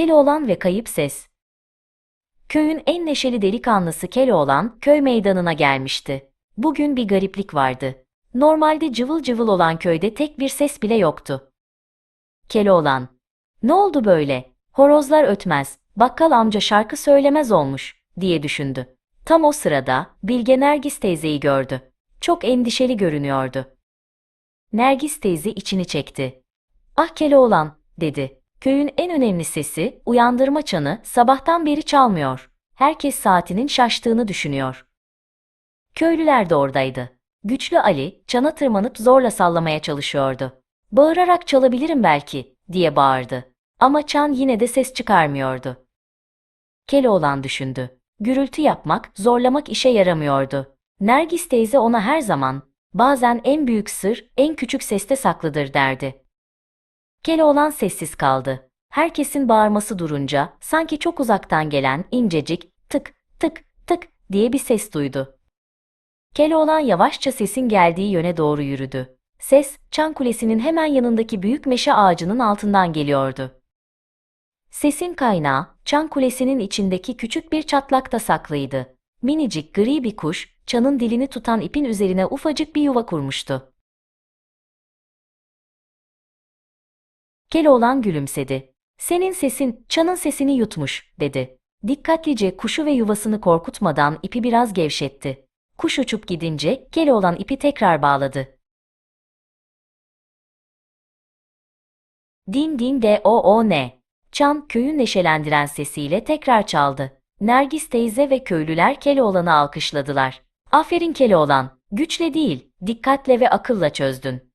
Keloğlan ve Kayıp Ses Köyün en neşeli delikanlısı Keloğlan köy meydanına gelmişti. Bugün bir gariplik vardı. Normalde cıvıl cıvıl olan köyde tek bir ses bile yoktu. Keloğlan. Ne oldu böyle? Horozlar ötmez, bakkal amca şarkı söylemez olmuş, diye düşündü. Tam o sırada Bilge Nergis teyzeyi gördü. Çok endişeli görünüyordu. Nergis teyze içini çekti. Ah Keloğlan, dedi. Köyün en önemli sesi, uyandırma çanı, sabahtan beri çalmıyor. Herkes saatinin şaştığını düşünüyor. Köylüler de oradaydı. Güçlü Ali, çana tırmanıp zorla sallamaya çalışıyordu. Bağırarak çalabilirim belki, diye bağırdı. Ama çan yine de ses çıkarmıyordu. Keloğlan düşündü. Gürültü yapmak, zorlamak işe yaramıyordu. Nergis teyze ona her zaman, bazen en büyük sır, en küçük seste saklıdır derdi. Keloğlan sessiz kaldı. Herkesin bağırması durunca, sanki çok uzaktan gelen incecik, tık, tık, tık diye bir ses duydu. Keloğlan yavaşça sesin geldiği yöne doğru yürüdü. Ses, Çan Kulesi'nin hemen yanındaki büyük meşe ağacının altından geliyordu. Sesin kaynağı, Çan Kulesi'nin içindeki küçük bir çatlakta saklıydı. Minicik gri bir kuş, çanın dilini tutan ipin üzerine ufacık bir yuva kurmuştu. Keloğlan gülümsedi. Senin sesin, çanın sesini yutmuş, dedi. Dikkatlice kuşu ve yuvasını korkutmadan ipi biraz gevşetti. Kuş uçup gidince Keloğlan ipi tekrar bağladı. Din din de o o ne? Çan köyü neşelendiren sesiyle tekrar çaldı. Nergis teyze ve köylüler Keloğlan'ı alkışladılar. Aferin Keloğlan, güçle değil, dikkatle ve akılla çözdün.